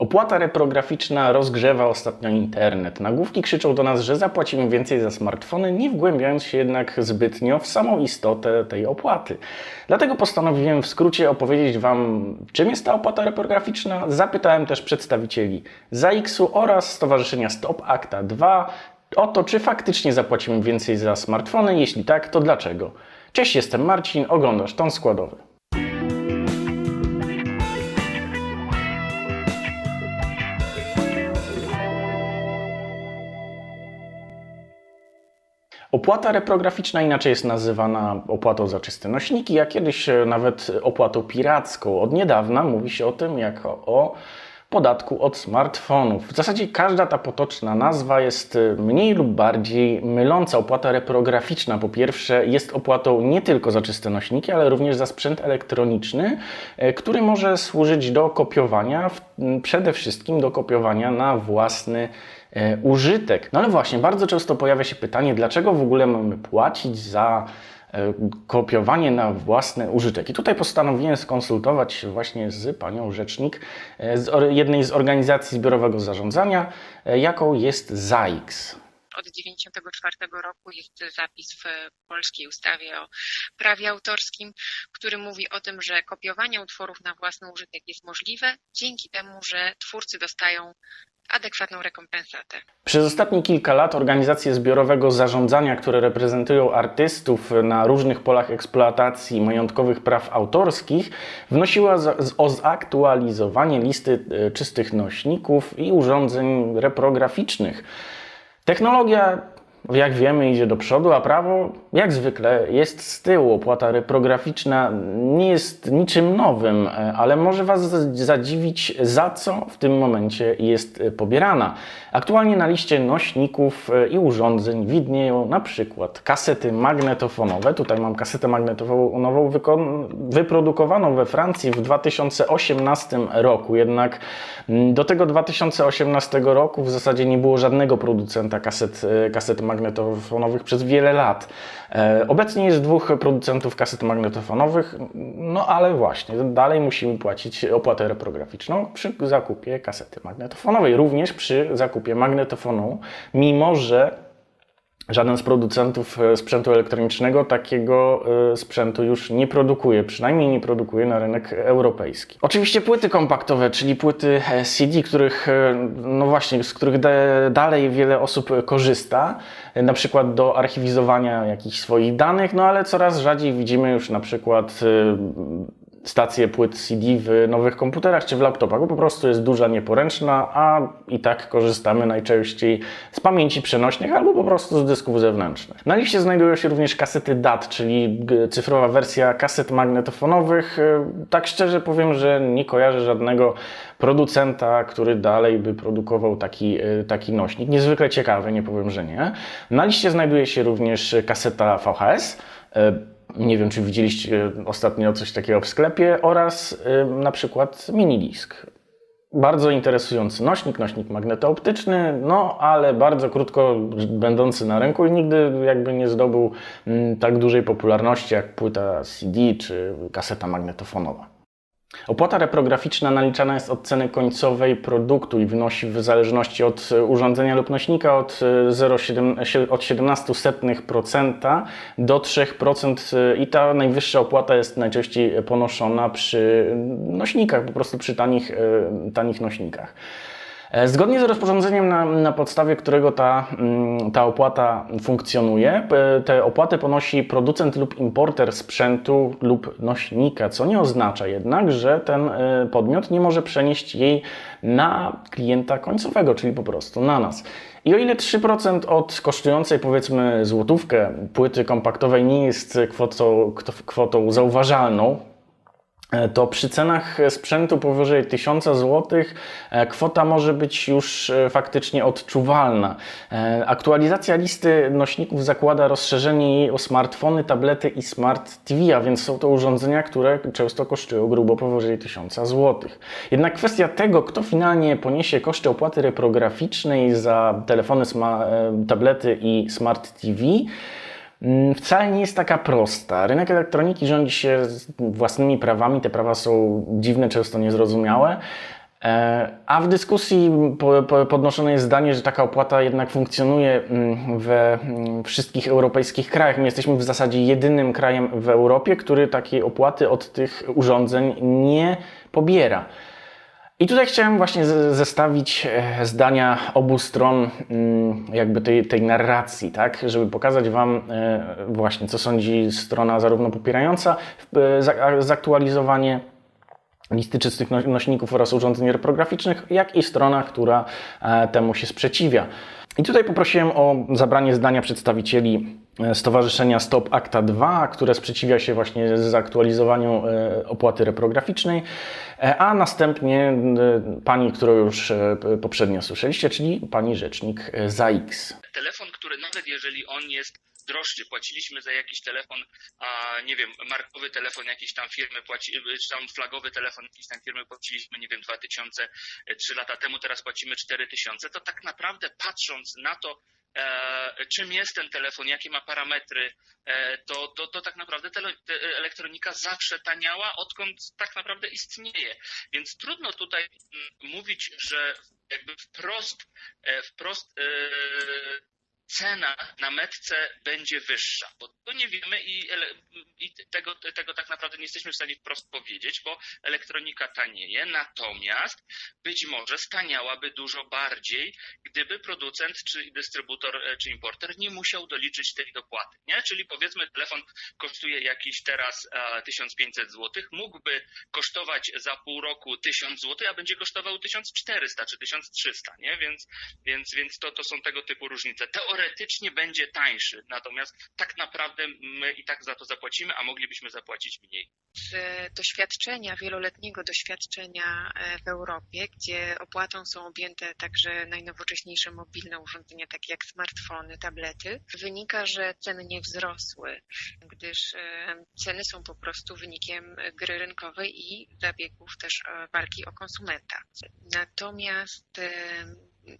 Opłata reprograficzna rozgrzewa ostatnio internet. Nagłówki krzyczą do nas, że zapłacimy więcej za smartfony, nie wgłębiając się jednak zbytnio w samą istotę tej opłaty. Dlatego postanowiłem w skrócie opowiedzieć Wam, czym jest ta opłata reprograficzna. Zapytałem też przedstawicieli ZAX-u oraz Stowarzyszenia Stop Acta 2 o to, czy faktycznie zapłacimy więcej za smartfony. Jeśli tak, to dlaczego? Cześć, jestem Marcin, oglądasz Ton Składowy. Opłata reprograficzna inaczej jest nazywana opłatą za czyste nośniki, a kiedyś e, nawet opłatą piracką. Od niedawna mówi się o tym jako o podatku od smartfonów. W zasadzie każda ta potoczna nazwa jest e, mniej lub bardziej myląca. Opłata reprograficzna po pierwsze jest opłatą nie tylko za czyste nośniki, ale również za sprzęt elektroniczny, e, który może służyć do kopiowania, przede wszystkim do kopiowania na własny użytek. No ale właśnie, bardzo często pojawia się pytanie, dlaczego w ogóle mamy płacić za e, kopiowanie na własny użytek. I tutaj postanowiłem skonsultować się właśnie z panią rzecznik e, z jednej z organizacji zbiorowego zarządzania, e, jaką jest ZAIX. od 1994 roku jest zapis w polskiej ustawie o prawie autorskim, który mówi o tym, że kopiowanie utworów na własny użytek jest możliwe dzięki temu, że twórcy dostają adekwatną rekompensatę. Przez ostatnie kilka lat organizacje zbiorowego zarządzania, które reprezentują artystów na różnych polach eksploatacji majątkowych praw autorskich, wnosiła o zaktualizowanie listy e, czystych nośników i urządzeń reprograficznych. Technologia, jak wiemy, idzie do przodu, a prawo, jak zwykle, jest z tyłu. Opłata reprograficzna nie jest niczym nowym, e, ale może Was zadziwić, za co w tym momencie jest e, pobierana. Aktualnie na liście nośników e, i urządzeń widnieją na przykład kasety magnetofonowe. Tutaj mam kasetę magnetofonową wyprodukowaną we Francji w 2018 roku. Jednak mm, do tego 2018 roku w zasadzie nie było żadnego producenta kaset, kaset magnetofonowych przez wiele lat. E, Obecnie jest dwóch producentów kaset magnetofonowych, no ale właśnie, dalej musimy płacić opłatę reprograficzną przy zakupie kasety magnetofonowej, również przy zakupie magnetofonu, mimo że Żaden z producentów e, sprzętu elektronicznego takiego e, sprzętu już nie produkuje, przynajmniej nie produkuje na rynek europejski. Oczywiście płyty kompaktowe, czyli płyty e, CD, których, no właśnie, z których da, dalej wiele osób korzysta, na przykład do archiwizowania jakichś swoich danych, no ale coraz rzadziej widzimy już na przykład e, stacje płyt CD w nowych komputerach czy w laptopach, bo po prostu jest duża, nieporęczna, a i tak korzystamy najczęściej z pamięci przenośnych albo po prostu z dysków zewnętrznych. Na liście znajdują się również kasety DAT, czyli cyfrowa wersja kaset magnetofonowych. E, Tak szczerze powiem, że nie kojarzę żadnego producenta, który dalej by produkował taki, e, taki nośnik. Niezwykle ciekawy, nie powiem, że nie. Na liście znajduje się również kaseta VHS. Nie wiem, czy widzieliście ostatnio coś takiego w sklepie, oraz y, na przykład minidisk. Bardzo interesujący nośnik, nośnik magnetooptyczny, no ale bardzo krótko będący na rynku i nigdy jakby nie zdobył mm, tak dużej popularności jak płyta CD czy kaseta magnetofonowa. Opłata reprograficzna naliczana jest od ceny końcowej produktu i wynosi w zależności od e, urządzenia lub nośnika od e, 0,7 sie- od 0,17% do 3% e, i ta najwyższa opłata jest najczęściej ponoszona przy nośnikach, po prostu przy tanich, e, tanich nośnikach. E, Zgodnie z rozporządzeniem, na, na podstawie którego ta, mm, ta opłata funkcjonuje, te opłaty ponosi producent lub importer sprzętu lub nośnika, co nie oznacza jednak, że ten e, podmiot nie może przenieść jej na klienta końcowego, czyli po prostu na nas. I o ile 3% od kosztującej powiedzmy złotówkę płyty kompaktowej nie jest kwotą, kwotą zauważalną, to przy cenach sprzętu powyżej 1000 zł e, kwota może być już e, faktycznie odczuwalna. E, Aktualizacja listy nośników zakłada rozszerzenie jej o smartfony, tablety i smart TV, a więc są to urządzenia, które często kosztują grubo powyżej 1000 zł. Jednak kwestia tego, kto finalnie poniesie koszty opłaty reprograficznej za telefony, e, tablety i smart TV, Wcale nie jest taka prosta. Rynek elektroniki rządzi się własnymi prawami. Te prawa są dziwne, często niezrozumiałe. E, A w dyskusji po- po- podnoszone jest zdanie, że taka opłata jednak funkcjonuje mm, we mm, wszystkich europejskich krajach. My jesteśmy w zasadzie jedynym krajem w Europie, który takiej opłaty od tych urządzeń nie pobiera. I tutaj chciałem właśnie zestawić e, zdania obu stron mm, jakby tej, tej narracji, tak, żeby pokazać Wam e, właśnie, co sądzi strona zarówno popierająca e, za- zaktualizowanie listy czystych no- nośników oraz urządzeń reprograficznych, jak i strona, która temu się sprzeciwia. I tutaj poprosiłem o zabranie zdania przedstawicieli Stowarzyszenia Stop Acta 2, które sprzeciwia się właśnie zaktualizowaniu e, opłaty reprograficznej, e, a następnie e, pani, którą już e, poprzednio słyszeliście, czyli pani rzecznik e, ZAX. telefon, który nawet jeżeli on jest droższy, płaciliśmy za jakiś telefon, a nie wiem, markowy telefon jakiejś tam firmy, płaci, czy tam flagowy telefon jakiejś tam firmy płaciliśmy, nie wiem, 2000, e, trzy lata temu, teraz płacimy 4000, to tak naprawdę patrząc na to, e, czym jest ten telefon, jakie ma parametry, e, to, to, to tak naprawdę tele, te, elektronika zawsze taniała, odkąd tak naprawdę istnieje. Więc trudno tutaj mm, mówić, że jakby wprost, e, wprost e, cena na metce będzie wyższa, bo to nie wiemy i, i tego, tego tak naprawdę nie jesteśmy w stanie wprost powiedzieć, bo elektronika tanieje, natomiast być może staniałaby dużo bardziej, gdyby producent czy dystrybutor e, czy importer nie musiał doliczyć tej dopłaty, nie? Czyli powiedzmy telefon kosztuje jakiś teraz e, 1500 zł, mógłby kosztować za pół roku 1000 zł, a będzie kosztował 1400 czy 1300, nie? Więc, więc, więc to, to są tego typu różnice. Teoretycznie będzie tańszy, natomiast tak naprawdę my i tak za to zapłacimy, a moglibyśmy zapłacić mniej. z doświadczenia, wieloletniego doświadczenia e, w Europie, gdzie opłatą są objęte także najnowocześniejsze mobilne urządzenia, takie jak smartfony, tablety, wynika, że ceny nie wzrosły, gdyż e, ceny są po prostu wynikiem gry rynkowej i zabiegów też e, walki o konsumenta. Natomiast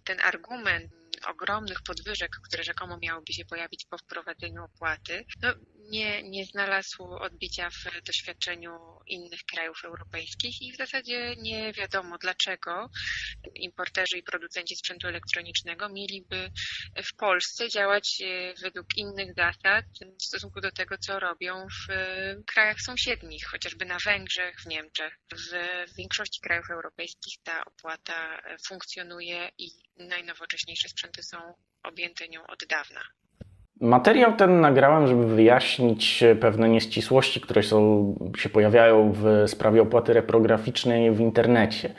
ten argument ogromnych podwyżek, które rzekomo miałyby się pojawić po wprowadzeniu opłaty, no, nie, nie znalazł odbicia w doświadczeniu innych krajów europejskich i w zasadzie nie wiadomo dlaczego importerzy i producenci sprzętu elektronicznego mieliby w Polsce działać e, według innych zasad w stosunku do tego, co robią w e, krajach sąsiednich, chociażby na Węgrzech, w Niemczech. W większości krajów europejskich ta opłata e, funkcjonuje i najnowocześniejsze sprzęty są objęte nią od dawna. Materiał ten nagrałem, żeby wyjaśnić pewne nieścisłości, które są, się pojawiają w sprawie opłaty reprograficznej w internecie.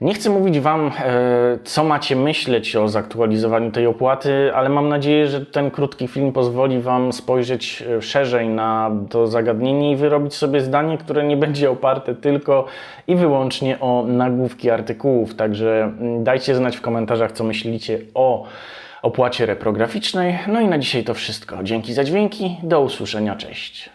Nie chcę mówić Wam, e, co macie myśleć o zaktualizowaniu tej opłaty, ale mam nadzieję, że ten krótki film pozwoli Wam spojrzeć e, szerzej na to zagadnienie i wyrobić sobie zdanie, które nie będzie oparte tylko i wyłącznie o nagłówki artykułów. Także mm, dajcie znać w komentarzach, co myślicie o opłacie reprograficznej. No i na dzisiaj to wszystko. Dzięki za dźwięki, do usłyszenia, cześć.